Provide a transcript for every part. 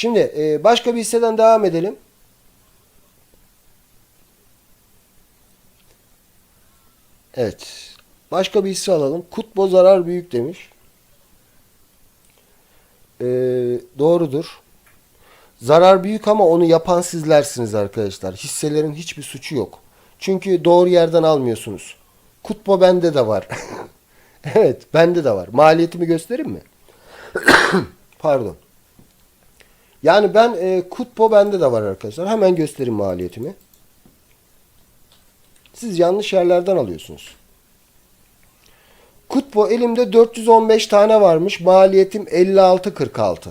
Şimdi e, başka bir hisseden devam edelim. Evet. Başka bir hisse alalım. Kutbo zarar büyük demiş. Ee, doğrudur. Zarar büyük ama onu yapan sizlersiniz arkadaşlar. Hisselerin hiçbir suçu yok. Çünkü doğru yerden almıyorsunuz. Kutbo bende de var. evet bende de var. Maliyetimi göstereyim mi? Pardon. Yani ben e, Kutbo bende de var arkadaşlar. Hemen göstereyim maliyetimi. Siz yanlış yerlerden alıyorsunuz. Kutbo elimde 415 tane varmış. Maliyetim 56.46.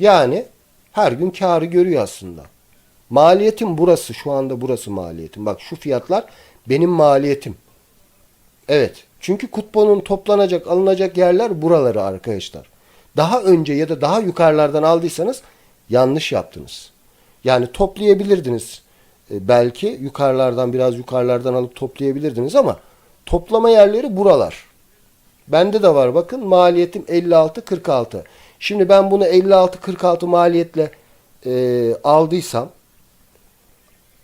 Yani her gün karı görüyor aslında. Maliyetim burası. Şu anda burası maliyetim. Bak şu fiyatlar benim maliyetim. Evet. Çünkü Kutbo'nun toplanacak, alınacak yerler buraları arkadaşlar. Daha önce ya da daha yukarılardan aldıysanız yanlış yaptınız. Yani toplayabilirdiniz. E, belki yukarılardan biraz yukarılardan alıp toplayabilirdiniz ama toplama yerleri buralar. Bende de var bakın maliyetim 56.46. Şimdi ben bunu 56.46 maliyetle e, aldıysam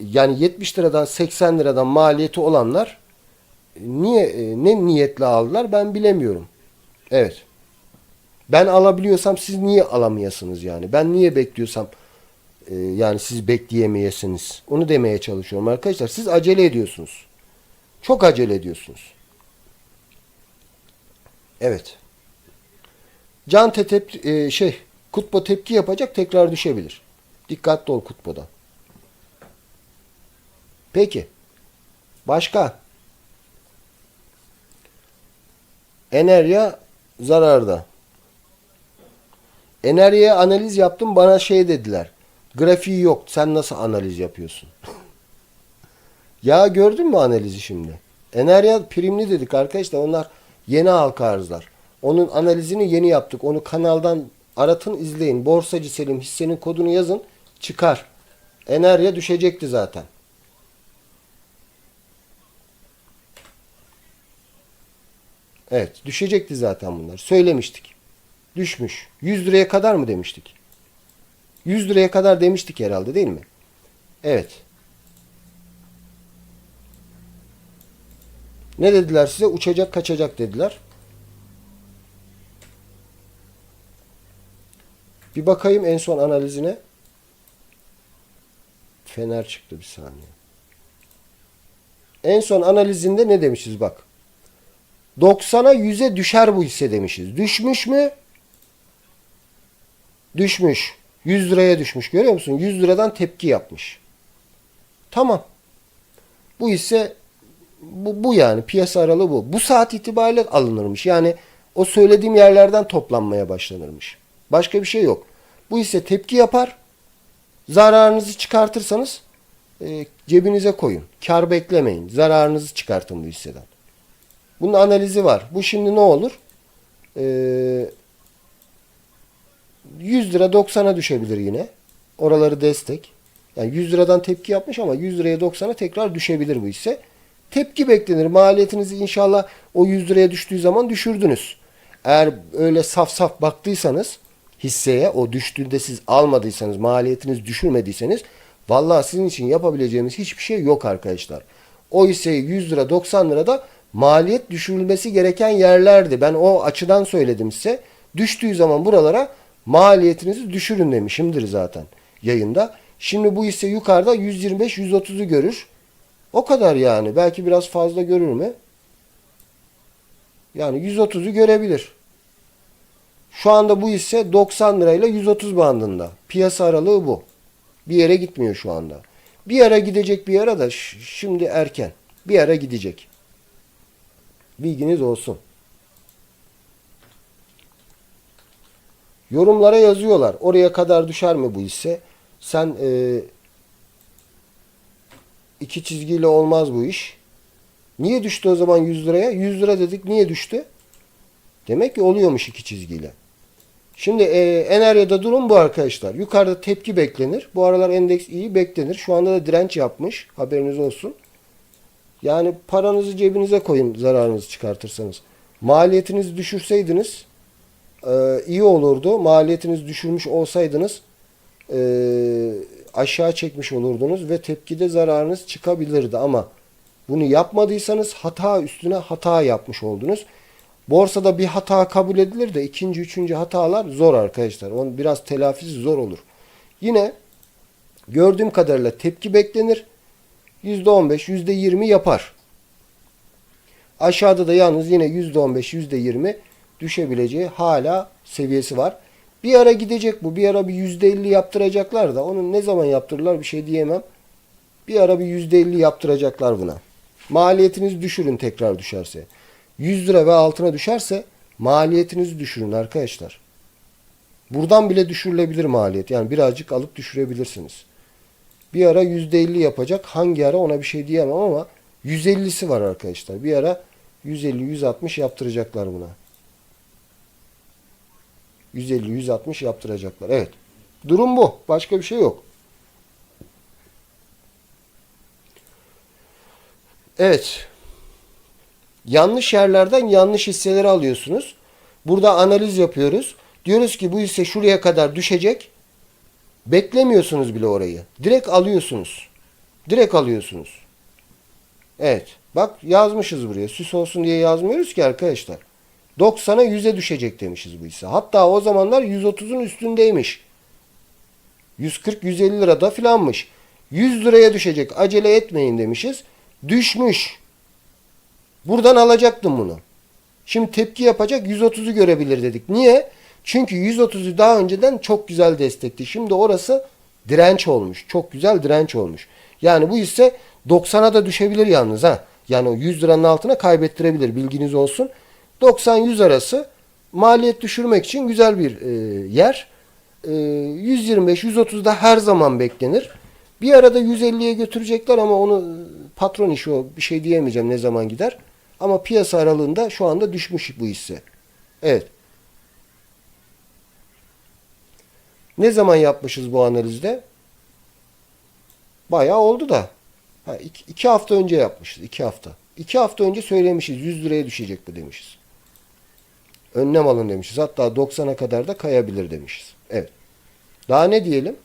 yani 70 liradan 80 liradan maliyeti olanlar niye e, ne niyetle aldılar ben bilemiyorum. Evet. Ben alabiliyorsam siz niye alamayasınız yani? Ben niye bekliyorsam e, yani siz bekleyemeyesiniz. Onu demeye çalışıyorum arkadaşlar. Siz acele ediyorsunuz. Çok acele ediyorsunuz. Evet. Can tep e, şey Kutbo tepki yapacak tekrar düşebilir. Dikkatli ol Kutbo'da. Peki. Başka? Enerya zararda. Enerjiye analiz yaptım bana şey dediler. Grafiği yok. Sen nasıl analiz yapıyorsun? ya gördün mü analizi şimdi? Enerya primli dedik arkadaşlar. Onlar yeni halka arzlar. Onun analizini yeni yaptık. Onu kanaldan aratın izleyin. Borsacı Selim hissenin kodunu yazın. Çıkar. Enerya düşecekti zaten. Evet düşecekti zaten bunlar. Söylemiştik. Düşmüş. 100 liraya kadar mı demiştik? 100 liraya kadar demiştik herhalde değil mi? Evet. Ne dediler size? Uçacak kaçacak dediler. Bir bakayım en son analizine. Fener çıktı bir saniye. En son analizinde ne demişiz bak. 90'a 100'e düşer bu hisse demişiz. Düşmüş mü? Düşmüş. 100 liraya düşmüş. Görüyor musun? 100 liradan tepki yapmış. Tamam. Bu hisse bu, bu yani piyasa aralığı bu. Bu saat itibariyle alınırmış. Yani o söylediğim yerlerden toplanmaya başlanırmış. Başka bir şey yok. Bu hisse tepki yapar. Zararınızı çıkartırsanız e, cebinize koyun. Kar beklemeyin. Zararınızı çıkartın bu hisseden. Bunun analizi var. Bu şimdi ne olur? Ee, 100 lira 90'a düşebilir yine. Oraları destek. Yani 100 liradan tepki yapmış ama 100 liraya 90'a tekrar düşebilir bu hisse. Tepki beklenir. Maliyetinizi inşallah o 100 liraya düştüğü zaman düşürdünüz. Eğer öyle saf saf baktıysanız hisseye o düştüğünde siz almadıysanız maliyetiniz düşürmediyseniz vallahi sizin için yapabileceğimiz hiçbir şey yok arkadaşlar. O hisseyi 100 lira 90 lirada maliyet düşürülmesi gereken yerlerdi. Ben o açıdan söyledim size. Düştüğü zaman buralara maliyetinizi düşürün demişimdir zaten yayında. Şimdi bu hisse yukarıda 125-130'u görür. O kadar yani. Belki biraz fazla görür mü? Yani 130'u görebilir. Şu anda bu hisse 90 lirayla 130 bandında. Piyasa aralığı bu. Bir yere gitmiyor şu anda. Bir ara gidecek bir ara da şimdi erken. Bir ara gidecek. Bilginiz olsun. Yorumlara yazıyorlar. Oraya kadar düşer mi bu hisse? Sen e, iki çizgiyle olmaz bu iş. Niye düştü o zaman 100 liraya? 100 lira dedik. Niye düştü? Demek ki oluyormuş iki çizgiyle. Şimdi e, Enerya'da durum bu arkadaşlar. Yukarıda tepki beklenir. Bu aralar endeks iyi beklenir. Şu anda da direnç yapmış. Haberiniz olsun. Yani paranızı cebinize koyun zararınızı çıkartırsanız. Maliyetinizi düşürseydiniz e, iyi olurdu. Maliyetinizi düşürmüş olsaydınız e, aşağı çekmiş olurdunuz ve tepkide zararınız çıkabilirdi ama bunu yapmadıysanız hata üstüne hata yapmış oldunuz. Borsada bir hata kabul edilir de ikinci, üçüncü hatalar zor arkadaşlar. Onun biraz telafisi zor olur. Yine gördüğüm kadarıyla tepki beklenir. %15, %20 yapar. Aşağıda da yalnız yine %15, %20 düşebileceği hala seviyesi var. Bir ara gidecek bu. Bir ara bir %50 yaptıracaklar da onu ne zaman yaptırırlar bir şey diyemem. Bir ara bir %50 yaptıracaklar buna. Maliyetinizi düşürün tekrar düşerse. 100 lira ve altına düşerse maliyetinizi düşürün arkadaşlar. Buradan bile düşürülebilir maliyet. Yani birazcık alıp düşürebilirsiniz. Bir ara %50 yapacak. Hangi ara ona bir şey diyemem ama 150'si var arkadaşlar. Bir ara 150-160 yaptıracaklar buna. 150-160 yaptıracaklar. Evet. Durum bu. Başka bir şey yok. Evet. Yanlış yerlerden yanlış hisseleri alıyorsunuz. Burada analiz yapıyoruz. Diyoruz ki bu hisse şuraya kadar düşecek. Beklemiyorsunuz bile orayı. Direkt alıyorsunuz. Direkt alıyorsunuz. Evet. Bak yazmışız buraya. Süs olsun diye yazmıyoruz ki arkadaşlar. 90'a 100'e düşecek demişiz bu hisse. Hatta o zamanlar 130'un üstündeymiş. 140-150 lirada filanmış. 100 liraya düşecek. Acele etmeyin demişiz. Düşmüş. Buradan alacaktım bunu. Şimdi tepki yapacak 130'u görebilir dedik. Niye? Çünkü 130'u daha önceden çok güzel destekti. Şimdi orası direnç olmuş. Çok güzel direnç olmuş. Yani bu hisse 90'a da düşebilir yalnız ha. Yani o 100 liranın altına kaybettirebilir. Bilginiz olsun. 90-100 arası maliyet düşürmek için güzel bir e, yer. E, 125-130'da her zaman beklenir. Bir arada 150'ye götürecekler ama onu e, patron işi o. Bir şey diyemeyeceğim ne zaman gider. Ama piyasa aralığında şu anda düşmüş bu hisse. Evet. Ne zaman yapmışız bu analizde? Bayağı oldu da. Ha, iki, iki hafta önce yapmışız. iki hafta. İki hafta önce söylemişiz. 100 liraya düşecek bu demişiz. Önlem alın demişiz. Hatta 90'a kadar da kayabilir demişiz. Evet. Daha ne diyelim?